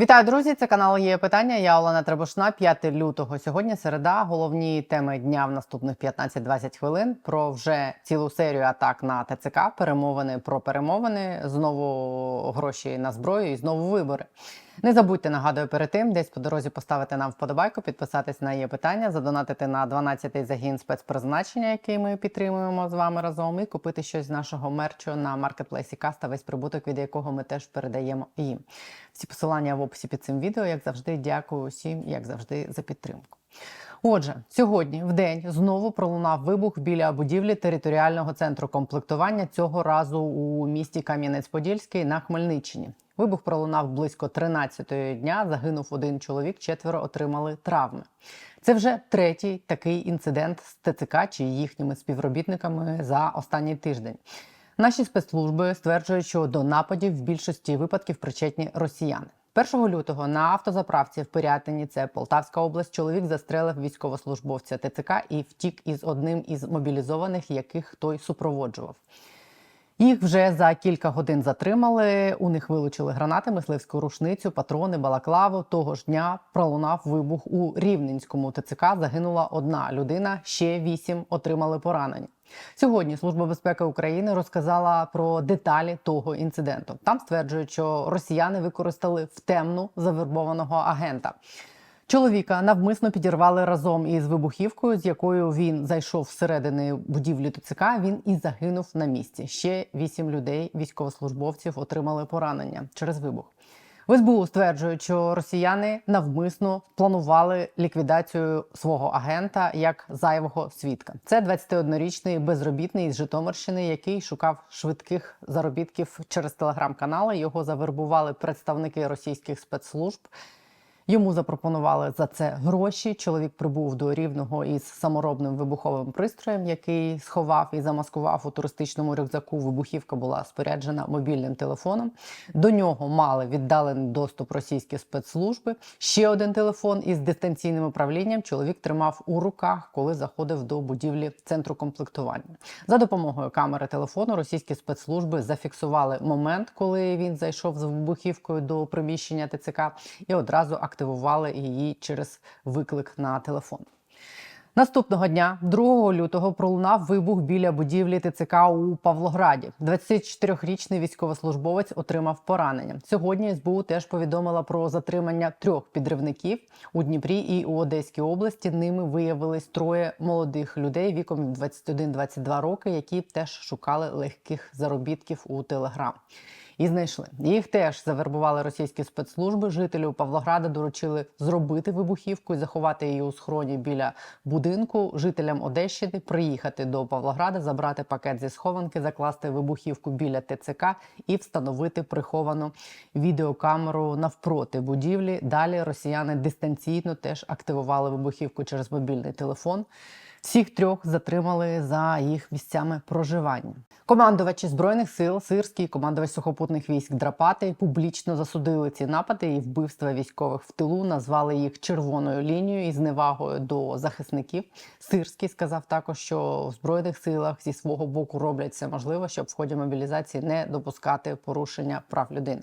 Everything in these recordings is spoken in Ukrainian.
Вітаю, друзі! Це канал є питання. Я Олена Требушна. 5 лютого. Сьогодні середа. Головні теми дня в наступних 15-20 хвилин. Про вже цілу серію атак на ТЦК, перемовини про перемовини, знову гроші на зброю і знову вибори. Не забудьте нагадую перед тим, десь по дорозі поставити нам вподобайку, підписатись на є питання, задонатити на 12-й загін спецпризначення, який ми підтримуємо з вами разом, і купити щось з нашого мерчу на маркетплейсі Каста, весь прибуток, від якого ми теж передаємо їм. Всі посилання в описі під цим відео. Як завжди, дякую усім, як завжди, за підтримку. Отже, сьогодні в день знову пролунав вибух біля будівлі територіального центру комплектування цього разу у місті Кам'янець-Подільський на Хмельниччині. Вибух пролунав близько 13-ї дня. Загинув один чоловік, четверо отримали травми. Це вже третій такий інцидент з ТЦК чи їхніми співробітниками за останній тиждень. Наші спецслужби стверджують, що до нападів в більшості випадків причетні росіяни. 1 лютого на автозаправці в Пирятині, це Полтавська область, чоловік застрелив військовослужбовця ТЦК і втік із одним із мобілізованих, яких той супроводжував. Їх вже за кілька годин затримали. У них вилучили гранати, мисливську рушницю, патрони, балаклаву. Того ж дня пролунав вибух у Рівненському ТЦК. Загинула одна людина, ще вісім отримали поранення. Сьогодні Служба безпеки України розказала про деталі того інциденту. Там стверджують, що росіяни використали в темну завербованого агента. Чоловіка навмисно підірвали разом із вибухівкою, з якою він зайшов всередини будівлі ТЦК. Він і загинув на місці. Ще вісім людей, військовослужбовців, отримали поранення через вибух. В СБУ стверджують, що росіяни навмисно планували ліквідацію свого агента як зайвого свідка. Це 21-річний безробітний із Житомирщини, який шукав швидких заробітків через телеграм-канали. Його завербували представники російських спецслужб. Йому запропонували за це гроші. Чоловік прибув до рівного із саморобним вибуховим пристроєм, який сховав і замаскував у туристичному рюкзаку. Вибухівка була споряджена мобільним телефоном. До нього мали віддалений доступ російські спецслужби. Ще один телефон із дистанційним управлінням. Чоловік тримав у руках, коли заходив до будівлі центру комплектування. За допомогою камери телефону російські спецслужби зафіксували момент, коли він зайшов з вибухівкою до приміщення ТЦК, і одразу активували її через виклик на телефон. Наступного дня, 2 лютого, пролунав вибух біля будівлі ТЦК у Павлограді. 24-річний військовослужбовець отримав поранення. Сьогодні СБУ теж повідомила про затримання трьох підривників у Дніпрі і у Одеській області. Ними виявились троє молодих людей віком 21-22 роки, які теж шукали легких заробітків у Телеграм. І знайшли їх теж завербували російські спецслужби. Жителю Павлограда доручили зробити вибухівку і заховати її у схроні біля будинку. Жителям Одещини приїхати до Павлограда, забрати пакет зі схованки, закласти вибухівку біля ТЦК і встановити приховану відеокамеру навпроти будівлі. Далі росіяни дистанційно теж активували вибухівку через мобільний телефон. Всіх трьох затримали за їх місцями проживання. Командувачі збройних сил, сирський командувач сухопутних військ Драпати публічно засудили ці напади і вбивства військових в тилу, назвали їх червоною лінією і зневагою до захисників. Сирський сказав також, що в збройних силах зі свого боку роблять все можливе, щоб в ході мобілізації не допускати порушення прав людини.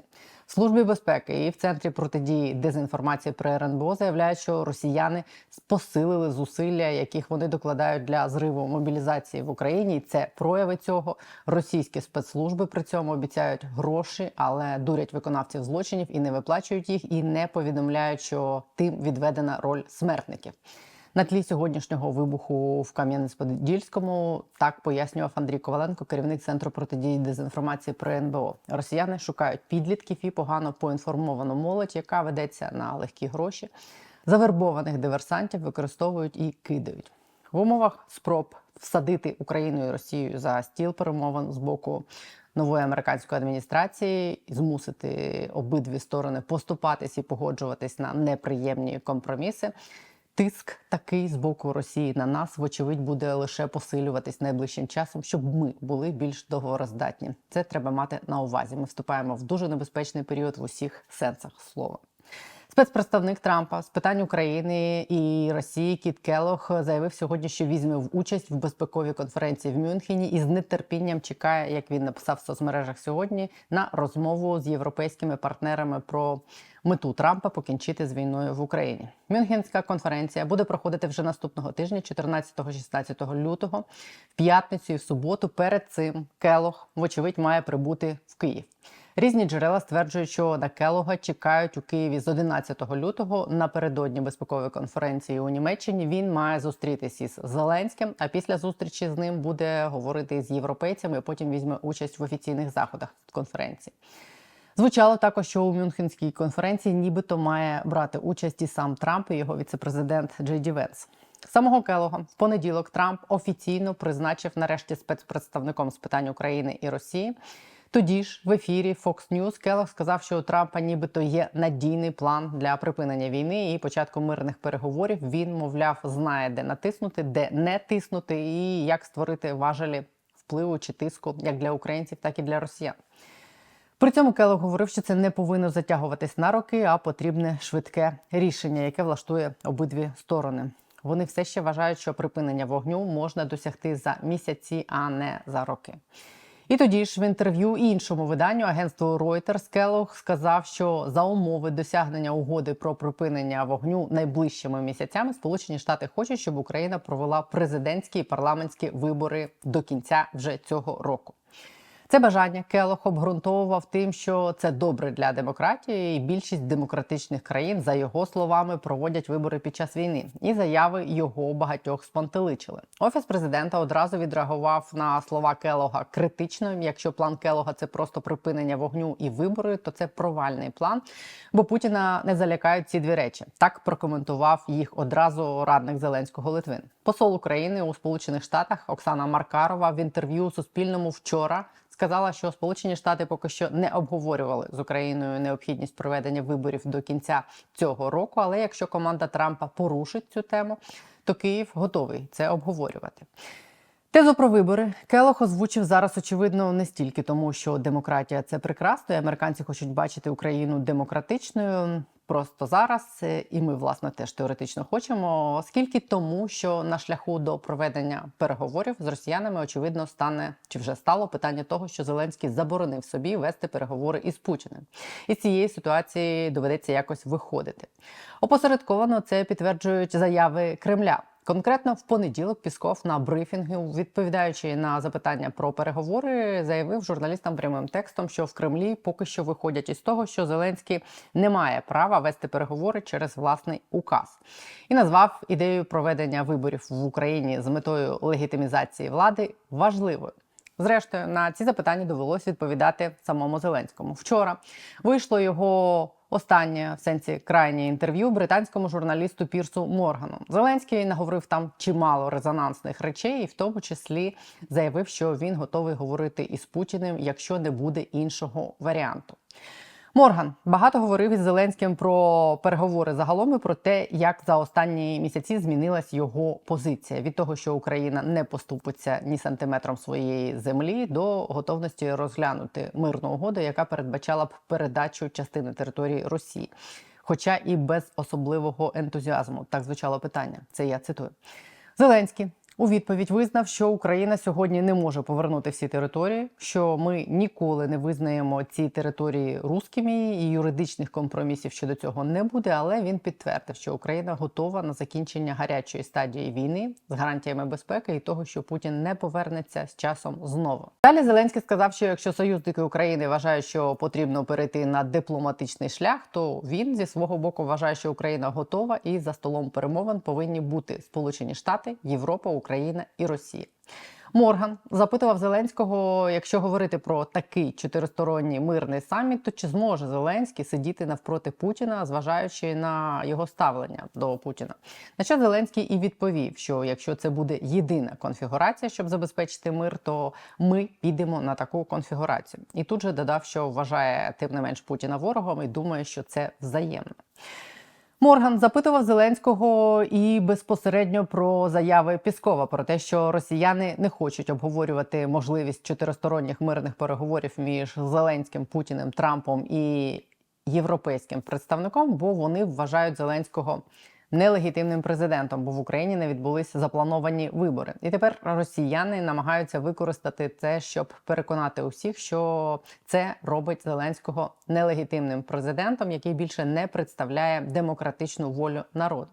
Службі безпеки і в центрі протидії дезінформації при РНБО заявляють, що росіяни посилили зусилля, яких вони докладають для зриву мобілізації в Україні. І Це прояви цього. Російські спецслужби при цьому обіцяють гроші, але дурять виконавців злочинів і не виплачують їх, і не повідомляють, що тим відведена роль смертників. На тлі сьогоднішнього вибуху в Кам'янець-Подільському так пояснював Андрій Коваленко, керівник центру протидії дезінформації при НБО. Росіяни шукають підлітків і погано поінформовану молодь, яка ведеться на легкі гроші. Завербованих диверсантів використовують і кидають в умовах спроб всадити Україну і Росію за стіл перемовин з боку. Нової американської адміністрації змусити обидві сторони поступатись і погоджуватись на неприємні компроміси. Тиск такий з боку Росії на нас, вочевидь, буде лише посилюватись найближчим часом, щоб ми були більш договороздатні. Це треба мати на увазі. Ми вступаємо в дуже небезпечний період в усіх сенсах слова. Спецпредставник Трампа з питань України і Росії Кіт Келох заявив сьогодні, що візьме участь в безпековій конференції в Мюнхені і з нетерпінням чекає, як він написав в соцмережах сьогодні, на розмову з європейськими партнерами про мету Трампа покінчити з війною в Україні. Мюнхенська конференція буде проходити вже наступного тижня, 14-16 лютого, в п'ятницю і в суботу. Перед цим Келох, вочевидь, має прибути в Київ. Різні джерела стверджують, що на Келога чекають у Києві з 11 лютого напередодні безпекової конференції у Німеччині. Він має зустрітися із Зеленським. А після зустрічі з ним буде говорити з європейцями. Потім візьме участь в офіційних заходах конференції. Звучало також, що у Мюнхенській конференції нібито має брати участь і сам Трамп і його віцепрезидент Джей Ді Венс. Самого Келога в понеділок Трамп офіційно призначив нарешті спецпредставником з питань України і Росії. Тоді ж в ефірі Fox News Келлог сказав, що у Трампа нібито є надійний план для припинення війни і початку мирних переговорів. Він, мовляв, знає, де натиснути, де не тиснути, і як створити важелі впливу чи тиску як для українців, так і для росіян. При цьому Келлог говорив, що це не повинно затягуватись на роки, а потрібне швидке рішення, яке влаштує обидві сторони. Вони все ще вважають, що припинення вогню можна досягти за місяці, а не за роки. І тоді ж в інтерв'ю іншому виданню агентству Reuters Келлог сказав, що за умови досягнення угоди про припинення вогню найближчими місяцями Сполучені Штати хочуть, щоб Україна провела президентські і парламентські вибори до кінця вже цього року. Це бажання Келох обґрунтовував тим, що це добре для демократії, і більшість демократичних країн, за його словами, проводять вибори під час війни. І заяви його багатьох спантеличили. Офіс президента одразу відреагував на слова Келога критично. Якщо план Келога це просто припинення вогню і вибори, то це провальний план. Бо Путіна не залякають ці дві речі. Так прокоментував їх одразу радник Зеленського Литвин. Посол України у Сполучених Штатах Оксана Маркарова в інтерв'ю Суспільному вчора сказала, що Сполучені Штати поки що не обговорювали з Україною необхідність проведення виборів до кінця цього року. Але якщо команда Трампа порушить цю тему, то Київ готовий це обговорювати. Тезу про вибори Келох озвучив зараз, очевидно, не стільки тому, що демократія це прекрасно, і американці хочуть бачити Україну демократичною просто зараз, і ми, власне, теж теоретично хочемо, оскільки тому, що на шляху до проведення переговорів з росіянами, очевидно, стане чи вже стало питання того, що Зеленський заборонив собі вести переговори із Путіним. Із цієї ситуації доведеться якось виходити. Опосередковано це підтверджують заяви Кремля. Конкретно в понеділок Пісков на брифінгу, відповідаючи на запитання про переговори, заявив журналістам прямим текстом, що в Кремлі поки що виходять із того, що Зеленський не має права вести переговори через власний указ, і назвав ідею проведення виборів в Україні з метою легітимізації влади важливою. Зрештою, на ці запитання довелось відповідати самому Зеленському. Вчора вийшло його останнє в сенсі крайнє інтерв'ю британському журналісту Пірсу Моргану. Зеленський наговорив там чимало резонансних речей, і в тому числі заявив, що він готовий говорити із Путіним, якщо не буде іншого варіанту. Морган багато говорив із Зеленським про переговори загалом і про те, як за останні місяці змінилась його позиція від того, що Україна не поступиться ні сантиметром своєї землі, до готовності розглянути мирну угоду, яка передбачала б передачу частини території Росії, хоча і без особливого ентузіазму. Так звучало питання. Це я цитую. Зеленський у відповідь визнав, що Україна сьогодні не може повернути всі території, що ми ніколи не визнаємо ці території рускими і юридичних компромісів щодо цього не буде. Але він підтвердив, що Україна готова на закінчення гарячої стадії війни з гарантіями безпеки і того, що Путін не повернеться з часом знову. Далі Зеленський сказав, що якщо союзники України вважають, що потрібно перейти на дипломатичний шлях, то він зі свого боку вважає, що Україна готова і за столом перемовин повинні бути Сполучені Штати, Європа, Україна. Україна і Росія. Морган запитував Зеленського, якщо говорити про такий чотиристоронній мирний саміт, то чи зможе Зеленський сидіти навпроти Путіна, зважаючи на його ставлення до Путіна? На що Зеленський і відповів, що якщо це буде єдина конфігурація, щоб забезпечити мир, то ми підемо на таку конфігурацію. І тут же додав, що вважає тим не менш Путіна ворогом і думає, що це взаємно. Морган запитував Зеленського і безпосередньо про заяви Піскова про те, що росіяни не хочуть обговорювати можливість чотиристоронніх мирних переговорів між Зеленським, Путіним, Трампом і європейським представником, бо вони вважають Зеленського нелегітимним президентом, бо в Україні не відбулися заплановані вибори. І тепер росіяни намагаються використати це, щоб переконати усіх, що це робить Зеленського нелегітимним президентом, який більше не представляє демократичну волю народу.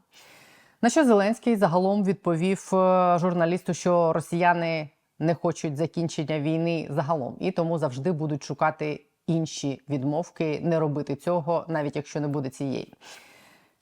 На що Зеленський загалом відповів е, журналісту, що росіяни не хочуть закінчення війни загалом, і тому завжди будуть шукати інші відмовки, не робити цього, навіть якщо не буде цієї.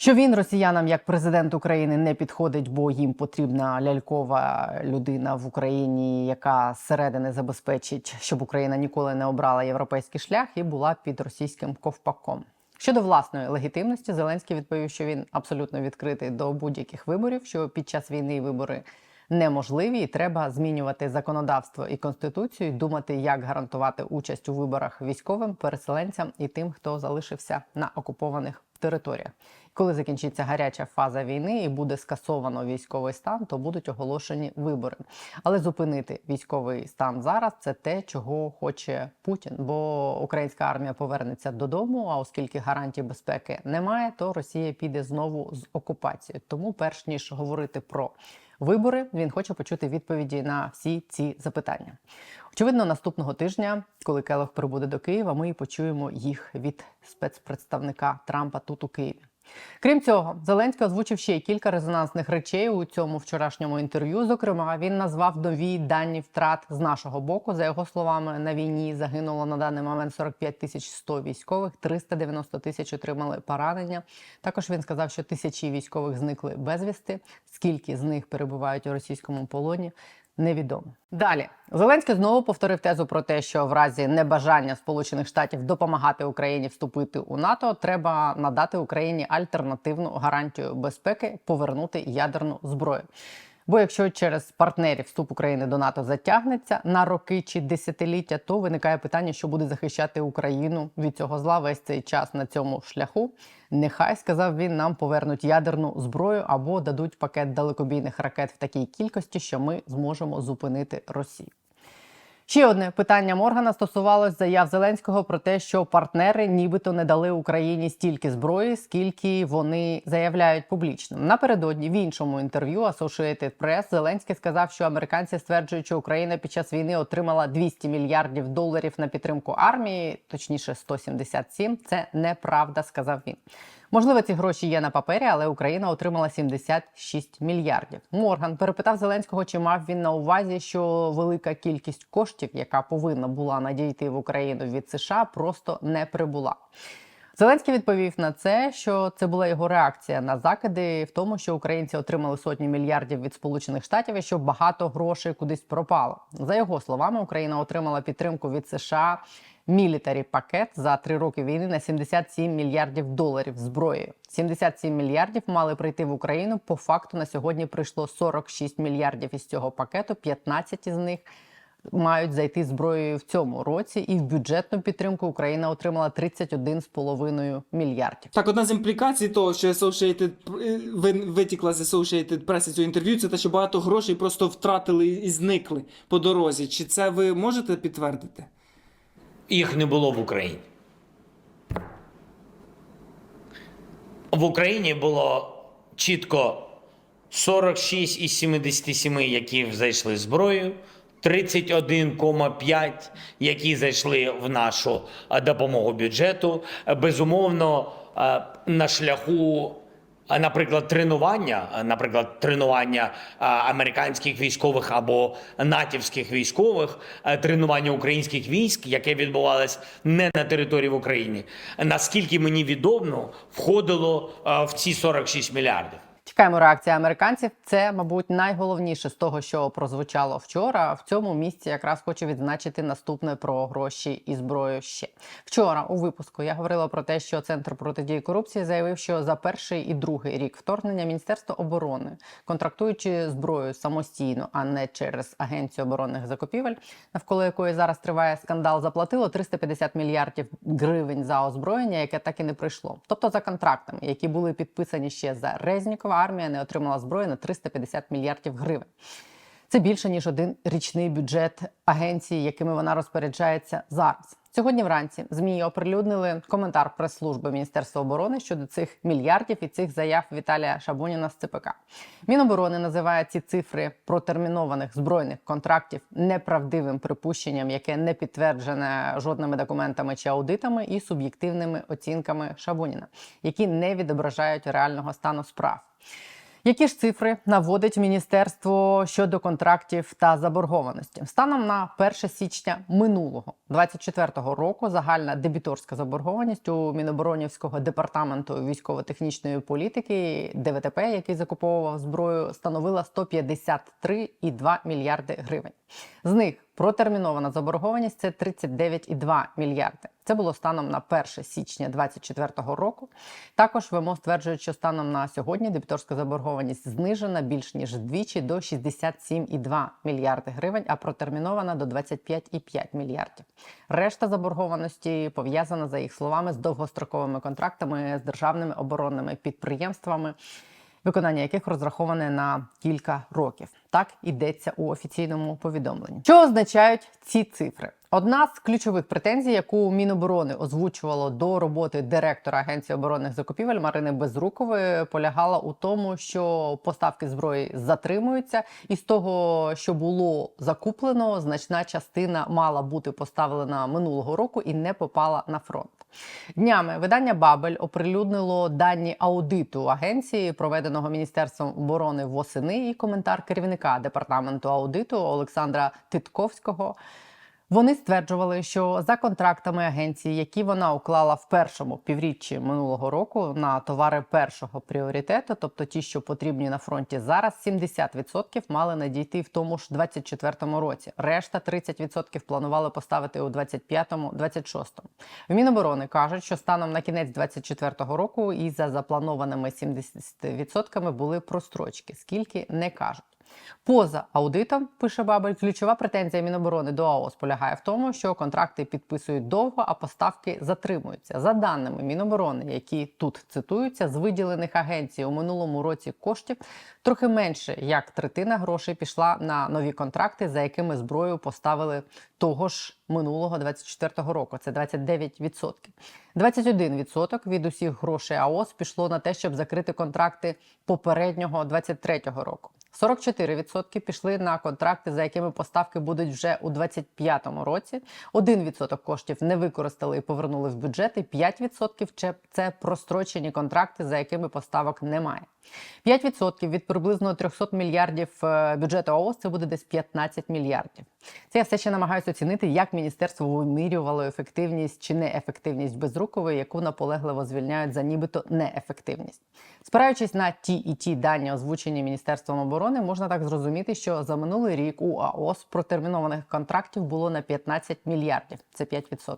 Що він росіянам як президент України не підходить, бо їм потрібна лялькова людина в Україні, яка зсередини забезпечить, щоб Україна ніколи не обрала європейський шлях і була під російським ковпаком. Щодо власної легітимності, Зеленський відповів, що він абсолютно відкритий до будь-яких виборів, що під час війни вибори неможливі, і треба змінювати законодавство і конституцію, і думати, як гарантувати участь у виборах військовим, переселенцям і тим, хто залишився на окупованих територіях. Коли закінчиться гаряча фаза війни і буде скасовано військовий стан, то будуть оголошені вибори. Але зупинити військовий стан зараз це те, чого хоче Путін. Бо українська армія повернеться додому. А оскільки гарантій безпеки немає, то Росія піде знову з окупацією. Тому, перш ніж говорити про вибори, він хоче почути відповіді на всі ці запитання. Очевидно, наступного тижня, коли Келох прибуде до Києва, ми почуємо їх від спецпредставника Трампа тут у Києві. Крім цього, Зеленський озвучив ще й кілька резонансних речей у цьому вчорашньому інтерв'ю. Зокрема, він назвав нові дані втрат з нашого боку. За його словами, на війні загинуло на даний момент 45 тисяч 100 військових, 390 тисяч отримали поранення. Також він сказав, що тисячі військових зникли безвісти. Скільки з них перебувають у російському полоні? Невідомо далі. Зеленський знову повторив тезу про те, що в разі небажання Сполучених Штатів допомагати Україні вступити у НАТО, треба надати Україні альтернативну гарантію безпеки повернути ядерну зброю. Бо якщо через партнерів вступ України до НАТО затягнеться на роки чи десятиліття, то виникає питання, що буде захищати Україну від цього зла весь цей час на цьому шляху. Нехай сказав він, нам повернуть ядерну зброю або дадуть пакет далекобійних ракет в такій кількості, що ми зможемо зупинити Росію. Ще одне питання Моргана стосувалось заяв Зеленського про те, що партнери нібито не дали Україні стільки зброї, скільки вони заявляють публічно. Напередодні в іншому інтерв'ю Associated Press Зеленський сказав, що американці стверджують, що Україна під час війни отримала 200 мільярдів доларів на підтримку армії, точніше 177. Це неправда, сказав він. Можливо, ці гроші є на папері, але Україна отримала 76 мільярдів. Морган перепитав Зеленського, чи мав він на увазі, що велика кількість коштів, яка повинна була надійти в Україну від США, просто не прибула. Зеленський відповів на це, що це була його реакція на закиди в тому, що українці отримали сотні мільярдів від Сполучених Штатів і що багато грошей кудись пропало. За його словами, Україна отримала підтримку від США мілітарі пакет за три роки війни на 77 мільярдів доларів зброї. 77 мільярдів мали прийти в Україну. По факту на сьогодні прийшло 46 мільярдів із цього пакету. 15 із них мають зайти зброєю в цьому році, і в бюджетну підтримку Україна отримала 31,5 мільярдів. Так, одна з імплікацій того, що Associated е, витікла з Associated Press цього інтерв'ю, це те, що багато грошей просто втратили і зникли по дорозі. Чи це ви можете підтвердити? Їх не було в Україні. В Україні було чітко 46 із 77, які зайшли зброєю, 31,5, які зайшли в нашу е, допомогу бюджету. Безумовно, е, на шляху наприклад, тренування, наприклад, тренування американських військових або натівських військових, тренування українських військ, яке відбувалось не на території в Україні, наскільки мені відомо, входило в ці 46 мільярдів. Чекаємо реакції американців. Це, мабуть, найголовніше з того, що прозвучало вчора. В цьому місці якраз хочу відзначити наступне про гроші і зброю. Ще вчора у випуску я говорила про те, що центр протидії корупції заявив, що за перший і другий рік вторгнення Міністерство оборони, контрактуючи зброю самостійно, а не через агенцію оборонних закупівель, навколо якої зараз триває скандал, заплатило 350 мільярдів гривень за озброєння, яке так і не прийшло. Тобто за контрактами, які були підписані ще за Резнікова, армія не отримала зброї на 350 мільярдів гривень. Це більше ніж один річний бюджет агенції, якими вона розпоряджається зараз. Сьогодні вранці змі оприлюднили коментар прес-служби Міністерства оборони щодо цих мільярдів і цих заяв Віталія Шабуніна з ЦПК. Міноборони називає ці цифри протермінованих збройних контрактів неправдивим припущенням, яке не підтверджене жодними документами чи аудитами, і суб'єктивними оцінками Шабуніна, які не відображають реального стану справ. Які ж цифри наводить міністерство щодо контрактів та заборгованості? Станом на 1 січня минулого 24-го року загальна дебіторська заборгованість у Міноборонівського департаменту військово-технічної політики ДВТП, який закуповував зброю, становила 153,2 мільярди гривень. З них протермінована заборгованість це 39,2 мільярди. Це було станом на 1 січня 2024 року. Також ВМО стверджують, що станом на сьогодні дебіторська заборгованість знижена більш ніж вдвічі до 67,2 мільярди гривень, а протермінована до 25,5 мільярдів. Решта заборгованості пов'язана за їх словами з довгостроковими контрактами з державними оборонними підприємствами. Виконання яких розраховане на кілька років, так йдеться у офіційному повідомленні. Що означають ці цифри? Одна з ключових претензій, яку Міноборони озвучувало до роботи директора Агенції оборонних закупівель Марини Безрукової, полягала у тому, що поставки зброї затримуються, і з того, що було закуплено, значна частина мала бути поставлена минулого року і не попала на фронт. Днями видання Бабель оприлюднило дані аудиту агенції, проведеного Міністерством оборони восени, і коментар керівника департаменту аудиту Олександра Титковського. Вони стверджували, що за контрактами агенції, які вона уклала в першому півріччі минулого року на товари першого пріоритету, тобто ті, що потрібні на фронті зараз, 70% мали надійти в тому ж 24-му році. Решта 30% планували поставити у 25-му, 26-му. В Міноборони кажуть, що станом на кінець 24-го року і за запланованими 70% були прострочки. Скільки не кажуть. Поза аудитом, пише Бабель, ключова претензія Міноборони до АОС полягає в тому, що контракти підписують довго, а поставки затримуються. За даними Міноборони, які тут цитуються, з виділених агенцій у минулому році коштів трохи менше як третина грошей пішла на нові контракти, за якими зброю поставили того ж минулого 24-го року. Це 29%. 21% від усіх грошей АОС пішло на те, щоб закрити контракти попереднього 23-го року. 44% пішли на контракти, за якими поставки будуть вже у 2025 році. 1% коштів не використали і повернули в бюджет. І 5% – це прострочені контракти, за якими поставок немає. 5% від приблизно 300 мільярдів е, бюджету ООС це буде десь 15 мільярдів. Це я все ще намагаюся оцінити, як міністерство вимірювало ефективність чи неефективність безрукової, яку наполегливо звільняють за нібито неефективність. Спираючись на ті і ті дані, озвучені міністерством оборони, можна так зрозуміти, що за минулий рік у АОС протермінованих контрактів було на 15 мільярдів. Це 5%.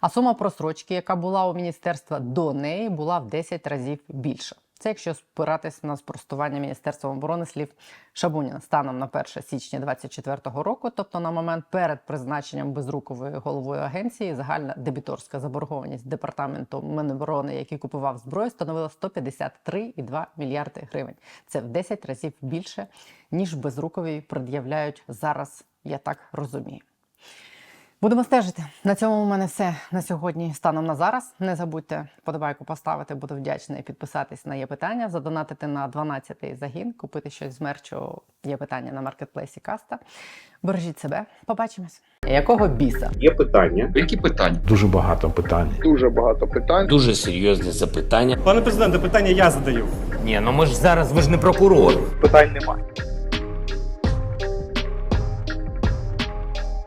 А сума просрочки, яка була у міністерства до неї, була в 10 разів більша. Це якщо спиратись на спростування Міністерства оборони слів Шабуніна станом на 1 січня 2024 року, тобто на момент перед призначенням безрукової головою агенції, загальна дебіторська заборгованість департаменту Міноборони, який купував зброю, становила 153,2 мільярди гривень. Це в 10 разів більше ніж безрукові пред'являють зараз. Я так розумію. Будемо стежити. На цьому у мене все на сьогодні станом на зараз. Не забудьте подобайку поставити, буду вдячна і підписатись на є питання, задонатити на 12-й загін, купити щось з мерчу є питання на маркетплейсі Каста. Бережіть себе, побачимось. Якого біса? Є питання. Які питання? Дуже багато питань. дуже багато питань. Дуже серйозне запитання. Пане президенте, питання я задаю. Ні, ну ми ж зараз ви ж не прокурор. Питань немає.